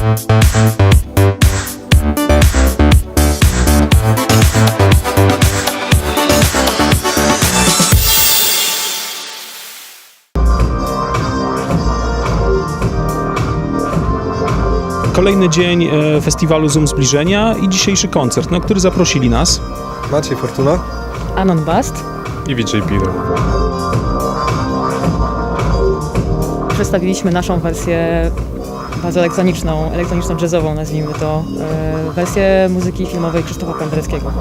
Kolejny dzień e, festiwalu Zoom Zbliżenia i dzisiejszy koncert, na który zaprosili nas. Maciej Fortuna? Anon Bast. i VJ Piro. Przedstawiliśmy naszą wersję bardzo elektroniczną, elektroniczno-jazzową nazwijmy to, e, wersję muzyki filmowej Krzysztofa Pendereckiego.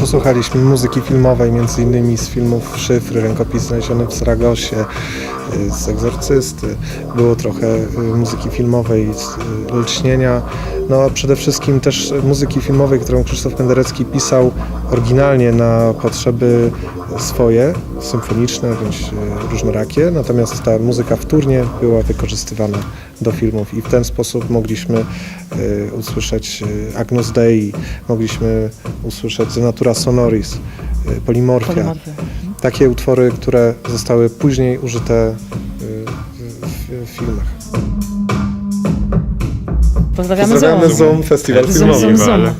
Posłuchaliśmy muzyki filmowej, innymi z filmów Szyfry, Rękopis znaleziony w Saragosie, y, z Egzorcysty. Było trochę y, muzyki filmowej z Lśnienia. No a przede wszystkim też muzyki filmowej, którą Krzysztof Penderecki pisał oryginalnie na potrzeby swoje, symfoniczne bądź y, różnorakie. Natomiast ta muzyka wtórnie była wykorzystywana do filmów i w ten sposób mogliśmy y, usłyszeć y, Agnus Dei, mogliśmy usłyszeć The Natura Sonoris, y, Polimorfia. Takie utwory, które zostały później użyte y, w, w filmach. Pozdrawiamy, Pozdrawiamy Zoom. Zoom Festiwal Filmowy. zoom, zoom.